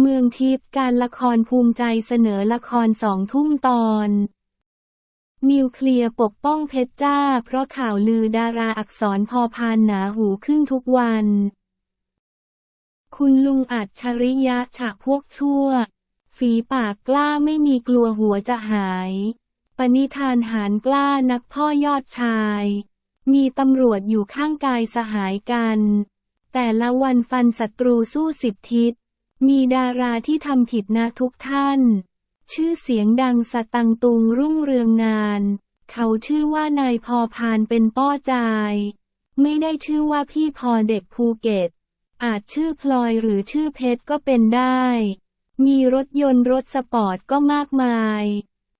เมืองทิพย์การละครภูมิใจเสนอละครสองทุ่มตอน นิวเคลียร์ปกป้องเพชรจ้า เพราะข่าวลือดาราอักษรพอพานหนาหูขึ้นทุกวัน คุณลุงอัจฉริยะฉะพวกชั่ว ฝีปากกล้าไม่มีกลัวหัวจะหาย ปณิธานหารกล้านักพ่อยอดชาย มีตำรวจอยู่ข้างกายสหายกัน แต่ละวันฟันศัตรูสู้สิบทิศ มีดาราที่ทำผิดนะทุกท่าน ชื่อเสียงดังสตังตุงรุ่งเรืองนาน เขาชื่อว่านายพอพานเป็นป้อจาย ไม่ได้ชื่อว่าพี่พอเด็กภูเก็ต อาจชื่อพลอยหรือชื่อเพชรก็เป็นได้ มีรถยนต์รถสปอร์ตก็มากมาย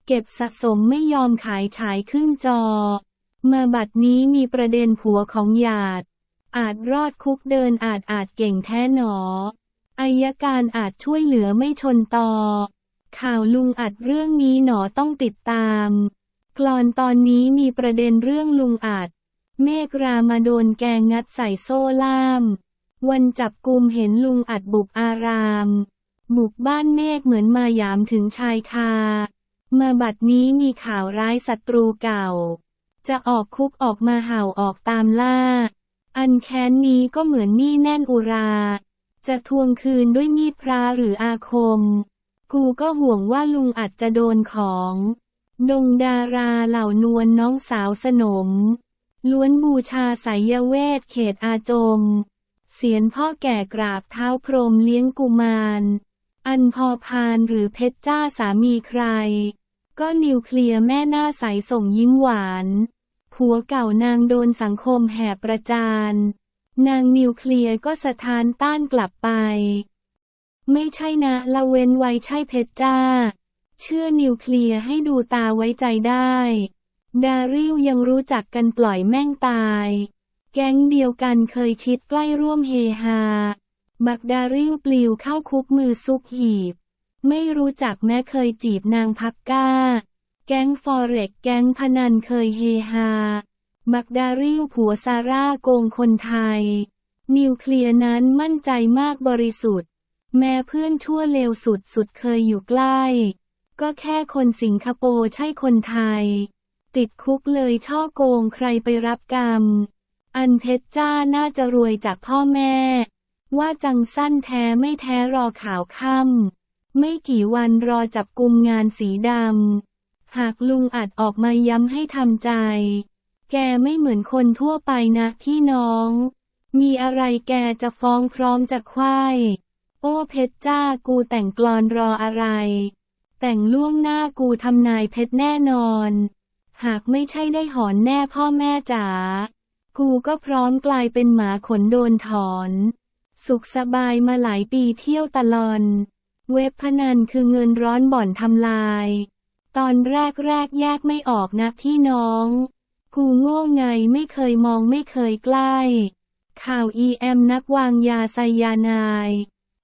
เก็บสะสมไม่ยอมขายฉายขึ้นจอ มาบัดนี้มีประเด็นผัวของหยาด อาจรอดคุกเดินอาจอาจเก่งแท้หนอ อายการอาจช่วยเหลือไม่ชนต่อ ข่าวลุงอัดเรื่องนี้หนอต้องติดตาม กลอนตอนนี้มีประเด็นเรื่องลุงอัด เมฆรามาโดนแกงงัดใส่โซ่ล่าม วันจับกุมเห็นลุงอัดบุกอาราม บุกบ้านเมฆเหมือนมายามถึงชายคา มาบัดนี้มีข่าวร้ายศัตรูเก่า จะออกคุกออกมาเห่าออกตามล่า อันแค้นนี้ก็เหมือนนี่แน่นอุรา จะทวงคืนด้วยมีดพระหรืออาคม กูก็ห่วงว่าลุงอาจจะโดนของ ดงดาราเหล่านวลน้องสาวสนม ล้วนบูชาสายเวทเขตอาจม เสียนพ่อแก่กราบเท้าพรมเลี้ยงกุมาร อันพอพานหรือเพชรจ้าสามีใคร ก็นิวเคลียร์แม่หน้าใสส่งยิ้มหวานผัวเก่านางโดนสังคมแห่ประจาน นางนิวเคลียร์ก็สะท้านต้านกลับไป ไม่ใช่นะละเว้นไว้ใช่เพชรจ้า เชื่อนิวเคลียร์ให้ดูตาไว้ใจได้ ดาริวยังรู้จักกันปล่อยแม่งตาย แก๊งเดียวกันเคยชิดใกล้ร่วมเฮฮา บักดาริวปลิวเข้าคุกมือซุกหีบ ไม่รู้จักแม้เคยจีบนางพักก้า แก๊งฟอเร็กแก๊งพนันเคยเฮฮา บักดาริวผัวซาร่าโกงคนไทย นิวเคลียร์นั้นมั่นใจมากบริสุทธิ์ แม้เพื่อนชั่วเลวสุดสุดเคยอยู่ใกล้ ก็แค่คนสิงคโปร์ใช่คนไทย ติดคุกเลยช่อโกงใครไปรับกรรม อันเพชรจ้าน่าจะรวยจากพ่อแม่ ว่าจังสั้นแท้ไม่แท้รอข่าวค่ำไม่กี่วันรอจับกุมงานสีดำหากลุงอัดออกมาย้ำให้ทำใจ แกไม่เหมือนคนทั่วไปนะพี่น้อง มีอะไรแกจะฟ้องพร้อมจะควายโอ้เพชรจ้ากูแต่งกลอนรออะไร แต่งล่วงหน้ากูทำนายเพชรแน่นอน หากไม่ใช่ได้หอนแน่พ่อแม่จ๋า กูก็พร้อมกลายเป็นหมาขนโดนถอน สุขสบายมาหลายปีเที่ยวตลอน เว็บพนันคือเงินร้อนบ่อนทำลาย ตอนแรกแรกแยกไม่ออกนะพี่น้อง กูโง่ไงไม่เคยมองไม่เคยใกล้ ข่าวอีแอมนักวางยาไซยานาย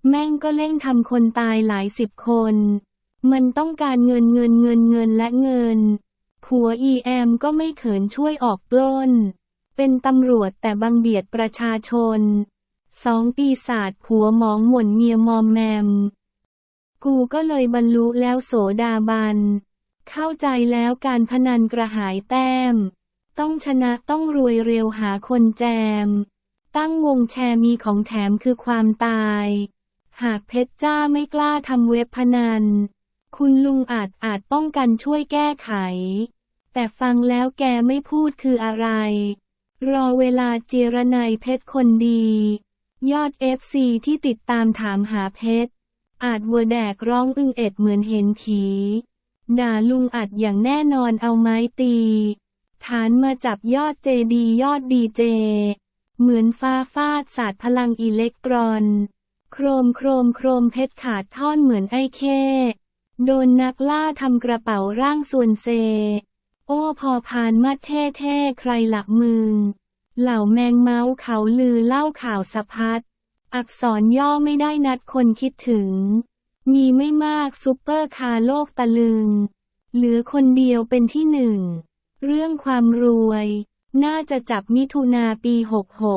แม่งก็เล่งทำคนตายหลายสิบคน มันต้องการเงินเงินเงินเงินและเงินผัวอีแอมก็ไม่เขินช่วยออกปล้น เป็นตำรวจแต่บังเบียดประชาชน สองปีศาจผัวหมองหม่นเมียมอมแมม กูก็เลยบรรลุแล้วโสดาบันเข้าใจแล้วการพนันกระหายแต้ม ต้องชนะต้องรวยเร็วหาคนแจม ตั้งวงแชร์มีของแถมคือความตาย หากเพชรจ้าไม่กล้าทำเว็บพนัน คุณลุงอาจอาจป้องกันช่วยแก้ไข แต่ฟังแล้วแกไม่พูดคืออะไร รอเวลาเจรนายเพชรคนดี ยอดเอฟซีที่ติดตามถามหาเพชร อาจวัวแดกร้องอึงเอ็ดเหมือนเห็นผี ด่าลุงอัดอย่างแน่นอนเอาไม้ตี ฐานมาจับยอดเจดียอดดีเจ เหมือนฟ้าฟาดสาดพลังอิเล็กตรอน โครมโครมโครมเพชรขาดท่อนเหมือนไอ้เคโดนนักล่าทำกระเป๋าร่างส่วนเซ โอ้พอพานมาเท่เท่ใครหลักมึง เหล่าแมงเมาส์เขาลือเล่าข่าวสะพัด อักษรย่อไม่ได้นัดคนคิดถึง มีไม่มากซุปเปอร์คาร์โลกตะลึง เหลือคนเดียวเป็นที่หนึ่ง เรื่องความรวย น่าจะจับมิถุนาปี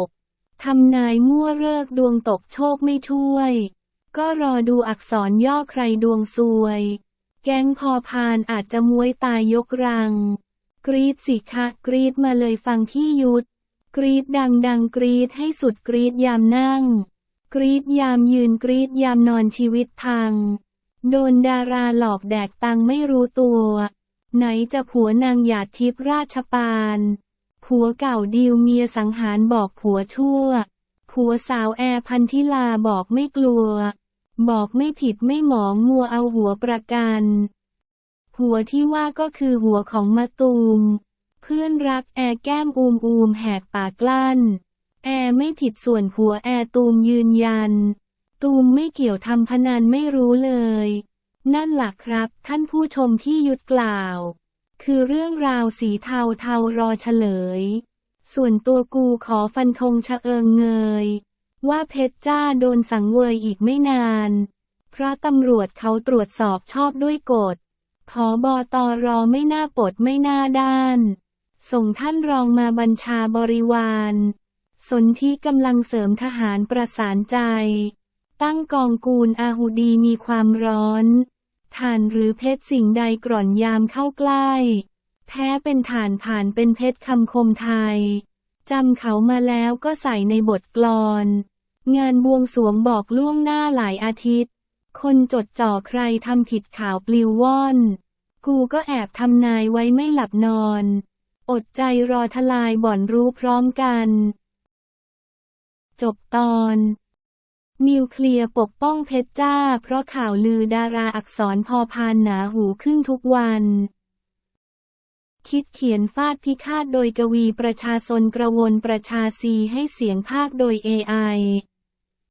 66 ทำนายมั่วเลิกดวงตกโชคไม่ช่วย ก็รอดูอักษรย่อใครดวงซวย แก๊งพอพานอาจจะมวยตายยกรัง กรีดสิคะกรีดมาเลยฟังที่ยุด กรีดดังดังกรีดให้สุดกรีดยามนั่ง กรีดยามยืนกรีดยามนอนชีวิตพัง โดนดาราหลอกแดกตังไม่รู้ตัว ไหนจะผัวนางหยาดทิพราชปานผัวเก่าดิวเมียสังหารบอกผัวชั่วผัวสาวแอร์พันธิลาบอกไม่กลัว บอกไม่ผิดไม่หมองมัวเอาหัวประกัน หัวที่ว่าก็คือหัวของมะตูม เพื่อนรักแอร์แก้มอูมอูมแหกปากกลั้นแอร์ไม่ผิดส่วนผัวแอร์ตูมยืนยัน ตูมไม่เกี่ยวทำพนันไม่รู้เลย นั่นหละครับ ท่านผู้ชมที่ยุดกล่าว คือเรื่องราวสีเทาเทารอเฉลย ส่วนตัวกูขอฟันธงชะเอิงเงย ว่าเพชรจ้าโดนสังเวยอีกไม่นาน เพราะตำรวจเขาตรวจสอบชอบด้วยกฎผอบอตอรอไม่น่าปดไม่น่าด้าน ส่งท่านรองมาบัญชาบริวาร สนที่กำลังเสริมทหารประสานใจ ตั้งกองกูลอาหุดีมีความร้อน ถ่านหรือเพชรสิ่งใดกร่อนยามเข้าใกล้ แท้เป็นฐานผ่านเป็นเพชรคำคมไทยจำเขามาแล้วก็ใส่ในบทกลอน งานบวงสรวงบอกล่วงหน้าหลายอาทิตย์ คนจดจ่อใครทำผิดข่าวปลิวว่อน กูก็แอบทำนายไว้ไม่หลับนอน อดใจรอทลายบ่อนรู้พร้อมกัน จบตอน นิวเคลียร์ปกป้องเพชรจ้า เพราะข่าวลือดาราอักษรพอพานหนาหูขึ้นทุกวัน คิดเขียนฟาดพิฆาตโดยกวีประชาชนกระวนประชาซีให้เสียงภาคโดย AI